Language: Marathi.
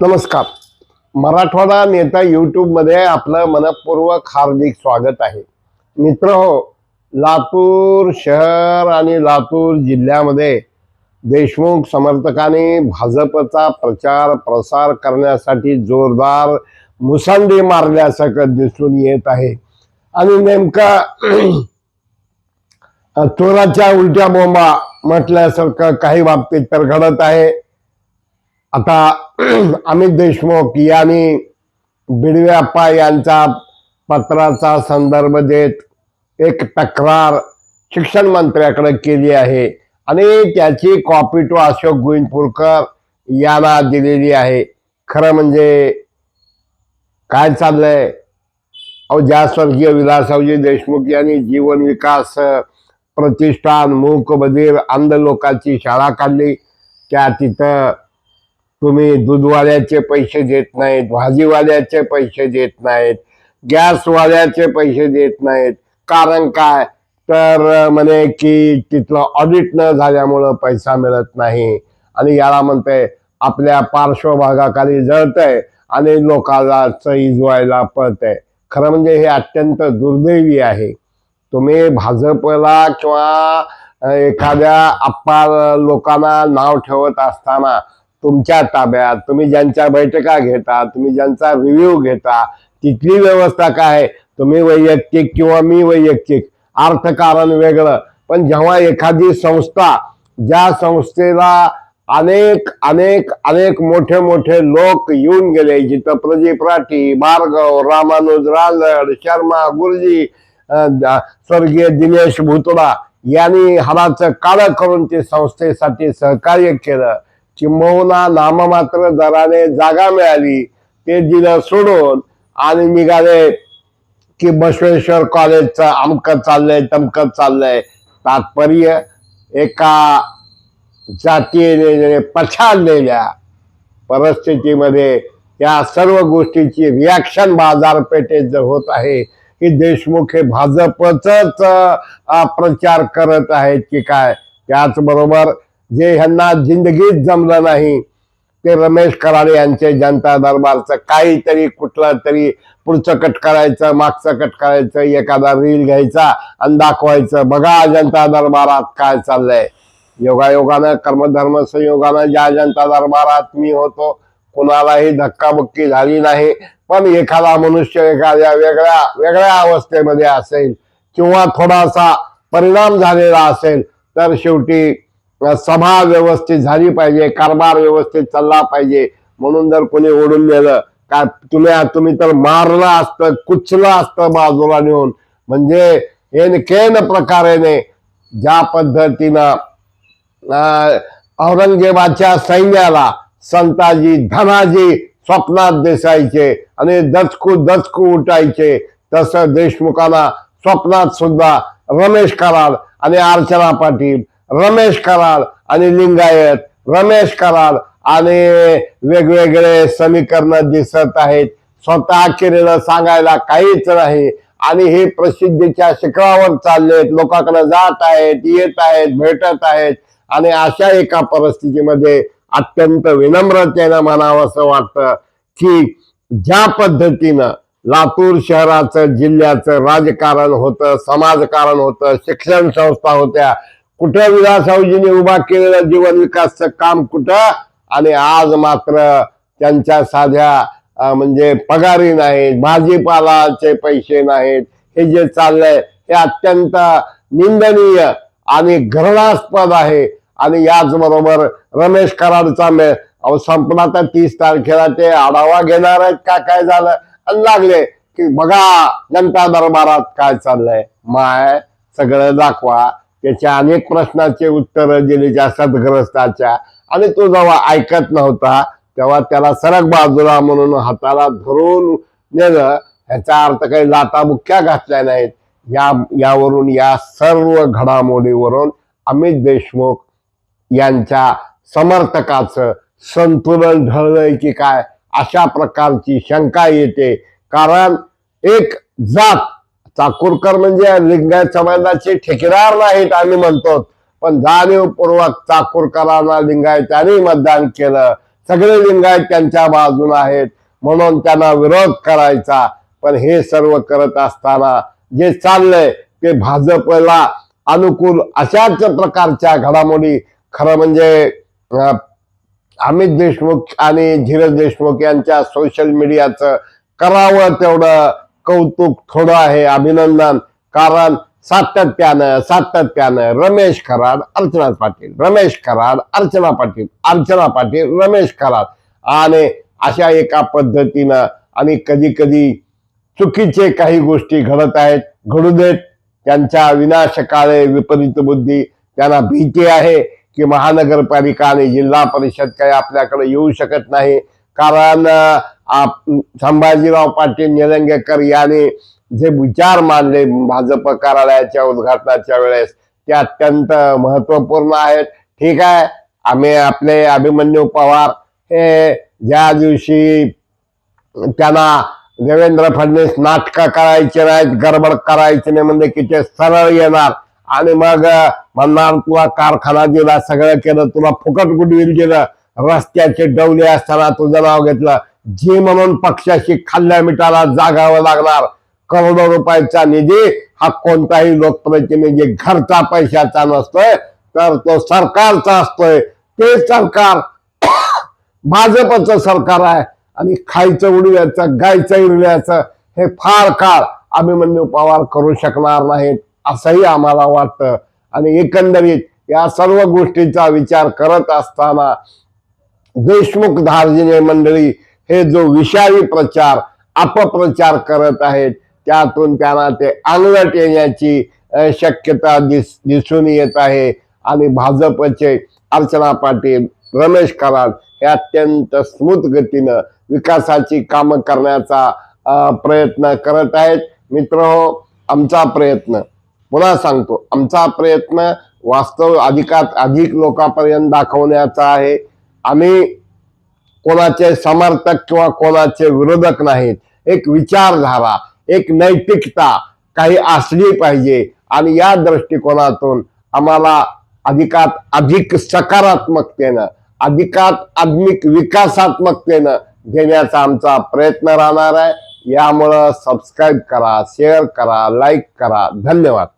नमस्कार. मराठवाडा नेता यूट्यूबमध्ये आपलं मनपूर्वक हार्दिक स्वागत आहे. मित्र हो लातूर शहर आणि लातूर जिल्ह्यामध्ये देशमुख समर्थकांनी भाजपचा प्रचार प्रसार करण्यासाठी जोरदार मुसंडी मारल्यासारखं दिसून येत आहे. आणि नेमका चोराच्या उलट्या बोंबा म्हटल्यासारखं काही बाबतीत तर घडत आहे. आता अमित देशमुख यांनी बिडव्याप्पा यांचा पत्राचा संदर्भ देत एक तक्रार शिक्षण मंत्र्याकडे केली आहे. आणि त्याची कॉपी टू अशोक गोविंदपूरकर यांना दिलेली आहे. खरं म्हणजे काय चाललंय? अहो ज्या स्वर्गीय विलासरावजी देशमुख यांनी जीवन विकास प्रतिष्ठान मूक बधीर अंध लोकांची शाळा काढली त्या तिथं तुम्ही दूधवाल्याचे पैसे देत नाहीत भाजीवाल्याचे पैसे देत नाहीत गॅसवाल्याचे पैसे देत नाहीत. कारण काय? तर म्हणे की तिथलं ऑडिट न झाल्यामुळं पैसा मिळत नाही. आणि याला म्हणते आपल्या पार्श्वभागाखाली जळतंय आणि लोकांना व्हायला पळतंय. खरं म्हणजे हे अत्यंत दुर्दैवी आहे. तुम्ही भाजपला किंवा एखाद्या अप्पा लोकांना नाव ठेवत असताना तुमच्या ताब्यात तुम्ही ज्यांच्या बैठका घेता तुम्ही ज्यांचा रिव्ह्यू घेता तिथली व्यवस्था काय आहे? तुम्ही वैयक्तिक किंवा मी वैयक्तिक? अर्थकारण वेगळं. पण जेव्हा एखादी संस्था ज्या संस्थेला अनेक अनेक अनेक मोठे मोठे लोक येऊन गेले जिथं प्रदीप राठी भार्गव रामानुज रालड शर्मा गुरुजी स्वर्गीय दिनेश भुतडा यांनी हराचं काळं करून ते संस्थेसाठी सहकार्य केलं. किंबहुना नाममात्र दराने जागा मिळाली. ते दिलं सोडून आणि निघाले की बसवेश्वर कॉलेजचं अमकं चाललंय तमकं चाललंय. तात्पर्य एका जातीने पछाडलेल्या परिस्थितीमध्ये या सर्व गोष्टीची रिॲक्शन बाजारपेठेत जर होत आहे की देशमुख हे भाजपच प्रचार करत आहेत की काय? त्याचबरोबर जे ह्यांना जिंदगीत जमलं नाही ते रमेश कराडे यांचे जनता दरबारचं काहीतरी कुठलं तरी पुढचं कट करायचं मागचं कट करायचं एखादा रील घ्यायचा आणि दाखवायचं. बघा जनता दरबारात काय चाललंय. योगायोगानं कर्मधर्म संयोगानं ज्या जनता दरबारात मी होतो कुणालाही धक्काबुक्की झाली नाही. पण एखादा मनुष्य एखाद्या वेगळ्या वेगळ्या अवस्थेमध्ये असेल किंवा थोडासा परिणाम झालेला असेल तर शेवटी सभा व्यवस्थित झाली पाहिजे कारभार व्यवस्थित चालला पाहिजे म्हणून जर कोणी ओढून गेलं का तुम्ही तुम्ही तर मारलं असतं कुचलं असतं बाजूला नेऊन. म्हणजे हे केन प्रकारेने ज्या पद्धतीनं औरंगजेबाच्या सैन्याला संताजी धनाजी स्वप्नात दिसायचे आणि दचकू दचकू उठायचे तसं देशमुखांना स्वप्नात सुद्धा रमेश कराड आणि अर्चना पाटील रमेश कराड आणि लिंगायत. रमेश कराड आणि वेगवेगळे समीकरण दिसत आहेत. स्वतः किरण सांगायला काहीच नाही. आणि हे प्रसिद्धीच्या शिखरावर चाललेत. लोकांकडे जात आहेत येत आहेत भेटत आहेत. आणि अशा एका परिस्थितीमध्ये अत्यंत विनम्रतेनं म्हणावं असं वाटतं की ज्या पद्धतीनं लातूर शहराचं जिल्ह्याचं राजकारण होतं समाजकारण होतं शिक्षण संस्था होत्या कुठं विलासरावजींनी उभा केलेलं जीवन विकासचं काम कुठं? आणि आज मात्र त्यांच्या साध्या म्हणजे पगारी नाहीत भाजीपालाचे पैसे नाहीत हे जे चाललंय हे अत्यंत निंदनीय आणि घृणास्पद आहे. आणि याचबरोबर रमेश कराडचा मे अहो संपला तर तीस तारखेला ते आढावा घेणार आहेत का काय झालं? आणि लागले की बघा जनता दरबारात काय चाललंय? माय सगळं दाखवा. त्याच्या अनेक प्रश्नाचे उत्तर दिली सदग्रस्ताच्या. आणि तो जेव्हा ऐकत नव्हता तेव्हा त्याला सरक बाजूला म्हणून हाताला धरून नेलं ह्याचा अर्थ काही लाटाबुक्क्या घातल्या नाहीत. या यावरून या सर्व घडामोडीवरून अमित देशमुख यांच्या समर्थकाचं संतुलन ढळलंय की काय? अशा प्रकारची शंका येते. कारण एक जात चाकूरकर म्हणजे लिंगायत समाजाचे ठेकेदार नाहीत आम्ही म्हणतो. पण जाणीवपूर्वक चाकूरकरांना लिंगायतांनी मतदान केलं. सगळे लिंगायत त्यांच्या बाजून आहेत. म्हणून त्यांना विरोध करायचा. पण हे सर्व करत असताना जे चाललंय ते भाजपला अनुकूल अशाच प्रकारच्या घडामोडी. खरं म्हणजे अमित देशमुख आणि धीरज देशमुख यांच्या सोशल मीडियाचं करावं तेवढं कौतुक थोडं आहे अभिनंदन. कारण सातत्यानं सातत्यानं रमेश कराड अर्चना पाटील रमेश कराड अर्चना पाटील अर्चना पाटील रमेश कराड आणि अशा एका पद्धतीनं आणि कधी कधी चुकीचे काही गोष्टी घडत आहेत घडू देत. त्यांच्या विनाशकाळे विपरीत बुद्धी त्यांना भीती आहे की महानगरपालिका आणि जिल्हा परिषद काही आपल्याकडे येऊ शकत नाही. कारण आप- संभाजीराव पाटील निलंगेकर यांनी जे विचार मांडले भाजप कार्यालयाच्या उद्घाटनाच्या वेळेस ते अत्यंत महत्त्वपूर्ण आहेत. ठीक आहे आम्ही आपले अभिमन्यू पवार हे ज्या दिवशी त्यांना देवेंद्र फडणवीस नाटक करायचे नाहीत गडबड करायचे नाही म्हणजे की ते सरळ येणार. आणि मग म्हणणार तुला कारखाना दिला सगळं केलं तुला फुकट गुडविल दिलं रस्त्याचे डवले असताना तुझं नाव घेतलं. जी म्हणून पक्षाशी खाल्ल्या मिठाला जागावं लागणार करोडो रुपयाचा निधी हा कोणताही लोकप्रतिनिधी घरचा पैशाचा नसतोय तर तो सरकारचा असतोय. ते सरकार भाजपचं सरकार आहे आणि खायचं उडव्याचं गायचं उडव्याचं हे फार काळ अभिमन्यू पवार करू शकणार नाहीत असंही आम्हाला वाटतं. आणि एकंदरीत या सर्व गोष्टीचा विचार करत असताना देशमुख धार्जिने मंडळी हे जो विषारी प्रचार अपप्रचार करत आहेत त्यातून त्यांना ते अंगलट येण्याची शक्यता दिस दिसून येत आहे. आणि भाजपचे अर्चना पाटील रमेश कराड हे अत्यंत स्मूथ गतीनं विकासाची कामं करण्याचा प्रयत्न करत आहेत. मित्र हो, आमचा प्रयत्न पुन्हा सांगतो आमचा प्रयत्न वास्तव अधिकात अधिक लोकांपर्यंत दाखवण्याचा आहे. आम्ही कोणाचे समर्थक किंवा कोणाचे विरोधक नाहीत. एक विचारधारा एक नैतिकता काही असली पाहिजे. आणि या दृष्टिकोनातून आम्हाला अधिकात अधिक सकारात्मकतेनं अधिकात आत्मिक विकासात्मकतेनं घेण्याचा आमचा प्रयत्न राहणार आहे. यामुळं सबस्क्राईब करा शेअर करा लाईक करा. धन्यवाद.